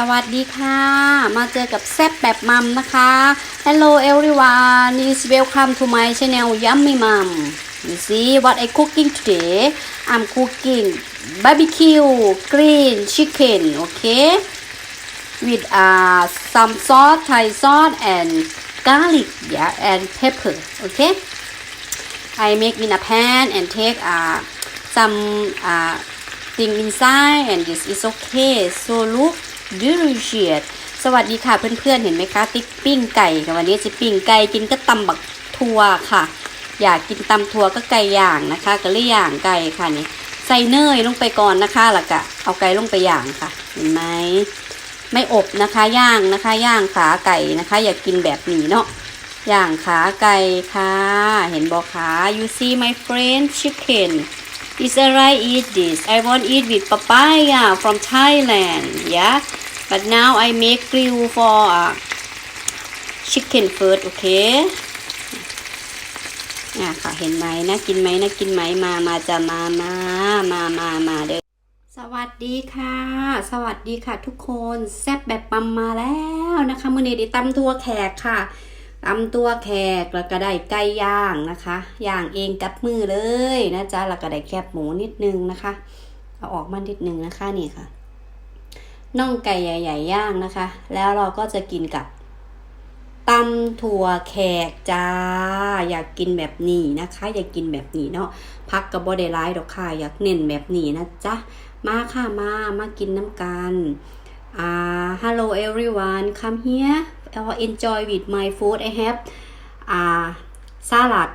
สวัสดีค่ะ มาเจอกับแซบแบบมัมนะคะ Hello everyone is welcome to my channel Yummy Mom you see what I cooking today I'm cooking barbecue green chicken okay with uh, some sauce Thai sauce and garlic yeah and pepper okay I make in a pan and take uh, some uh, thing inside and this is okay so look delicious สวัสดีค่ะเพื่อนๆเห็นไหมคะ ติ๊กปิ้งไก่ค่ะวันนี้จะปิ้งไก่กินก็ตำบักทั่วค่ะ อยากกินตำทั่วก็ไก่ย่างนะคะ ก็เลยย่างไก่ค่ะนี่ใส่เนยลงไปก่อนนะคะแล้วก็เอาไก่ลงไปย่างค่ะ เห็นไหมไม่อบนะคะย่างนะคะ ย่างขาไก่นะคะ อยากินแบบนี้เนาะย่างขาไก่ค่ะ เห็นบอกขา you see my friend chicken is alright eat this I want eat with papaya from Thailand yeah but now I make grill for uh, chicken first okay อะค่ะเห็นไหมนะกินไหมนะกินไหมมามาจะมามามามามาเด้อสวัสดีค่ะ สวัสดีค่ะทุกคนแซ่บแบบปั๊มมาแล้วนะคะมือนี้ไดิตำตัวแขกค่ะ ตำตัวแขกแล้วก็ได้ไก่ย่างนะคะ ย่างเองกับมือเลยนะจ๊ะแล้วก็ได้แคบหมูนิดนึงนะคะ เอาออกมานิดนึงนะคะนี่ค่ะ น่องไก่ใหญ่ๆย่างนะคะ แล้วเราก็จะกินกับตำถั่วแขกจ้า อยากกินแบบนี้นะคะ อยากกินแบบนี้เนาะพักกับบอดไลายดอกค่ะ อยากเน้นแบบนี้นะจ๊ะ มาค่ะมามากินน้ำกันอ่า hello everyone come here or enjoy with my food I have uh, salad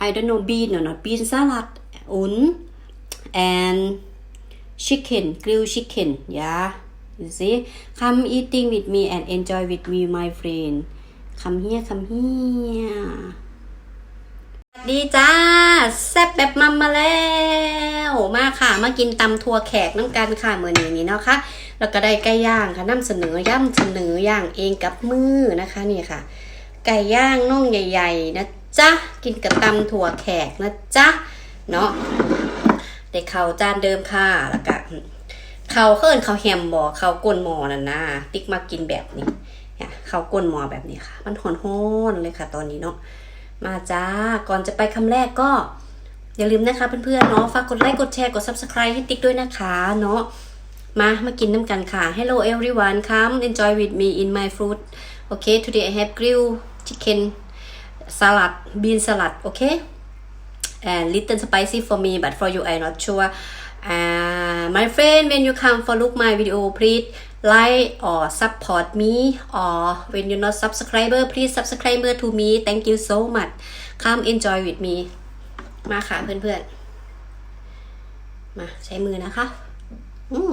I don't know bean or not bean salad un and chicken grilled chicken yeah you see come eating with me and enjoy with me my friend come here come here ดีจ้า แซ่บแบบมัมมาแล้วมาค่ะ มากินตำทัวแขกน้ำกันค่ะเมื่อนี้นี้เนาะค่ะแล้วก็ได้ไก่ย่างค่ะนำเสนอย่ำเสนอย่างเองกับมือนะคะนี่ค่ะ ไก่ย่างน่องใหญ่ ๆ นะจ๊ะกินกับตำถั่วแขกนะจ๊ะเนาะได้ข้าจานเดิมค่ะแล้วก็เขาเคิ่นข้าแฮมบอเขาก้นหมอนั่นนะติ๊กมากินแบบนี้เนี่ยข้าก้นหมอแบบนี้ค่ะ มันหอนๆเลยค่ะ ตอนนี้เนาะ มาจ้า ก่อนจะไปคำแรกก็ อย่าลืมนะคะเพื่อนๆเนาะฝากกดไลค์กดแชร์กด subscribe ให้ติ๊กด้วยนะคะเนาะมามากินน้ำกันค่ะ Hello everyone come enjoy with me in my food okay today I have grilled chicken salad bean salad okay and little spicy for me but for you I not sure uh, my friend when you come for look my video please like or support me or when you're not subscriber please subscribe to me thank you so much come enjoy with me มาค่ะเพื่อนๆ มาใช้มือนะคะ อืม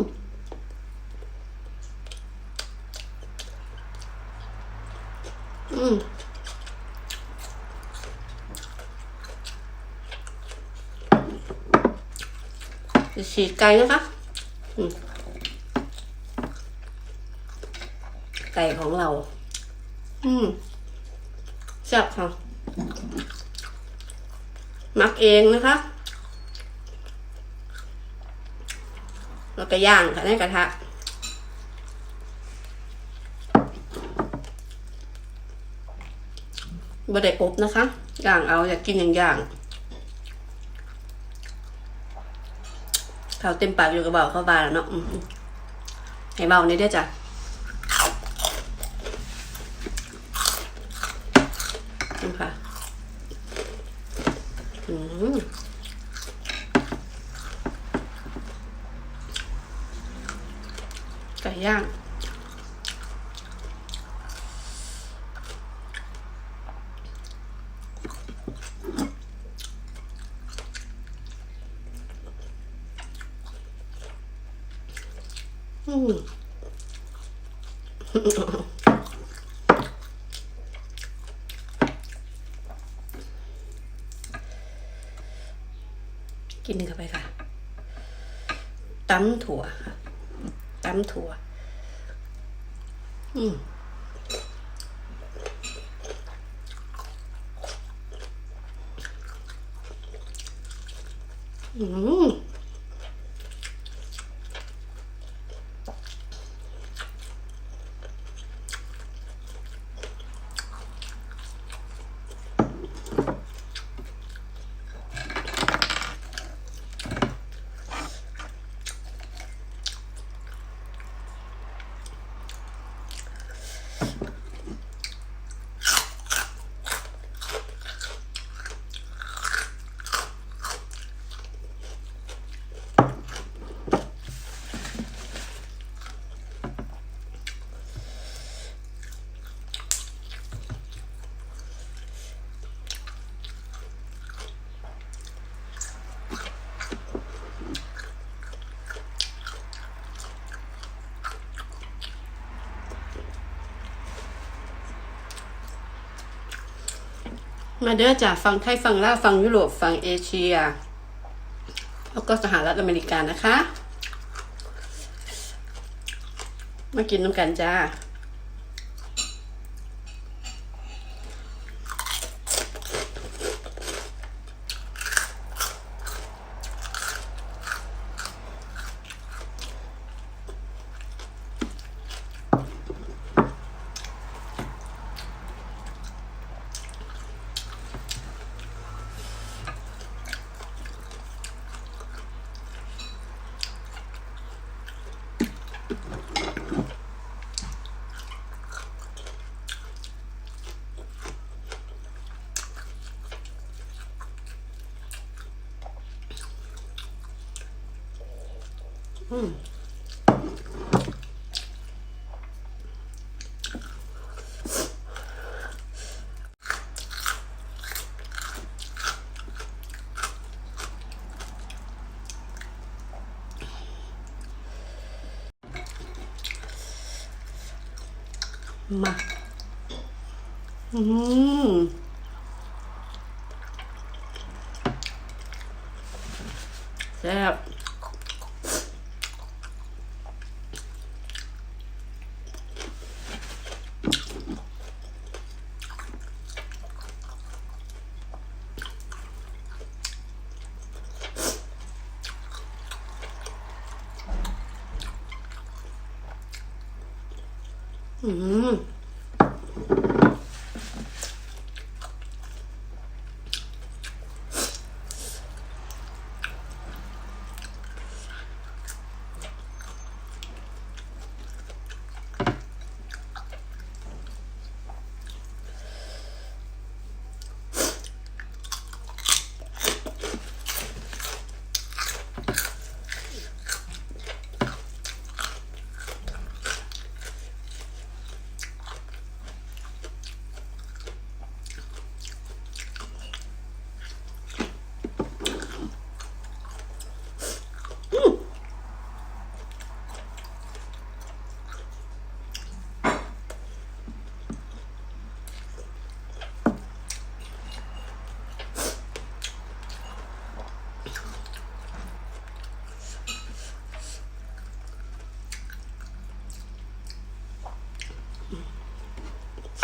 อืมฉีดไก่นะคะ อืม ไก่ของเรา อืมแซ่บค่ะมักเองนะคะแล้วก็ย่างค่ะในกระทะบ่ได้อบนะคะ ย่างเอาอยากกินอย่างย่างเขาวเต็มปากอยู่กับเบาเข้าบานแล้วเนาะอืมให้เบานี่ด้วยจ้ะ ค่ะอืมไก่ย่างอื กินเข้าไปค่ะตั้มถั่วค่ะตั้มถั่ว อืมอืม มาเด้อจ้ะฟังไทยฟังลาวฟังยุโรปฟังเอเชีย แล้วก็สหรัฐอเมริกานะคะ มากินน้ำกันจ้า มา อืมแซ่บ อื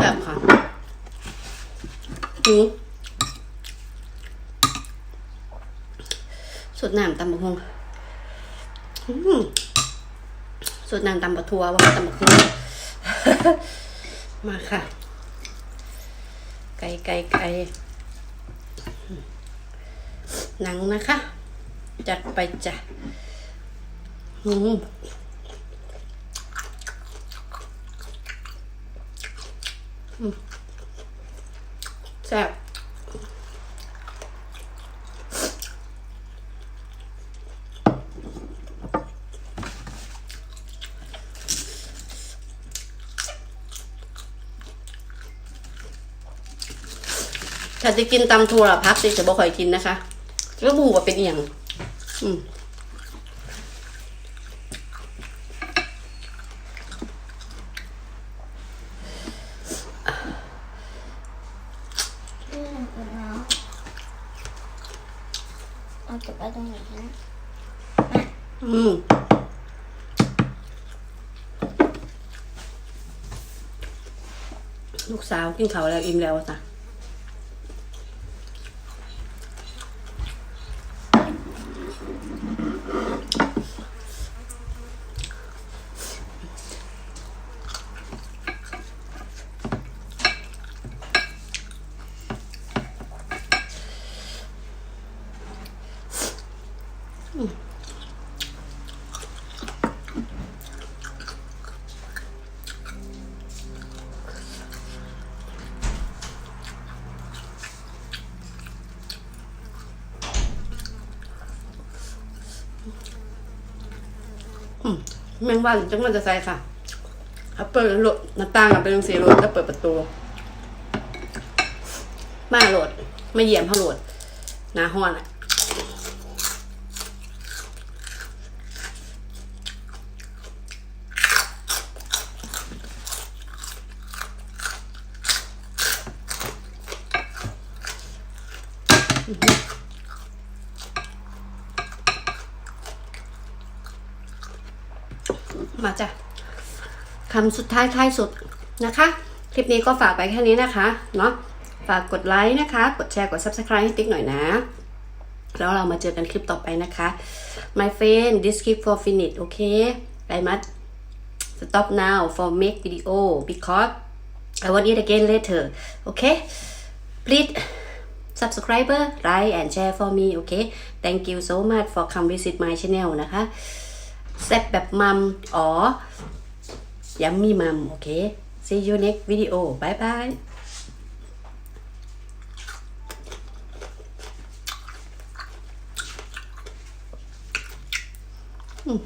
ซ่บค่ะอืมสุดน้ำตำบักฮงอืมสุดน้ำตำบักทัวว่าตำบักฮงมาค่ะ ไก่ไก่ไก่หนังนะคะ จัดไปจ้ะอืม แซ่บถ้าจะกินตำถั่วพักสิจะบ่ค่อยกินนะคะแล้วบูว่าเป็นอย่างอืม เรื่องอื่นแล้วเอาเก็บไว้ตรงไหนนะอืมลูกสาวกินเขาวแล้วอิ่มแล้วจ้ะ แมงวันจังมันจะใส่ค่ะเขาเปิดรถหน้าต่างอะเป็นเสีรถแล้วเปิดประตู มาโหลดมาเยี่ยมเขาโหลดหนาห้อนอะ มาจ้ะคำสุดท้ายท้ายสุดนะคะ คลิปนี้ก็ฝากไปแค่นี้นะคะเนาะฝากกดไลค์นะคะ กดแชร์กด subscribe ให้ติ๊กหน่อยนะ แล้วเรามาเจอกันคลิปต่อไปนะคะ my friend this clip for finish okay I must stop now for make video because I want it again later okay please subscriber like and share for me okay thank you so much for come visit my channel นะคะ แซ่บแบบมัมอ๋อยัมมี่มัมโอเค see you next video bye bye อืม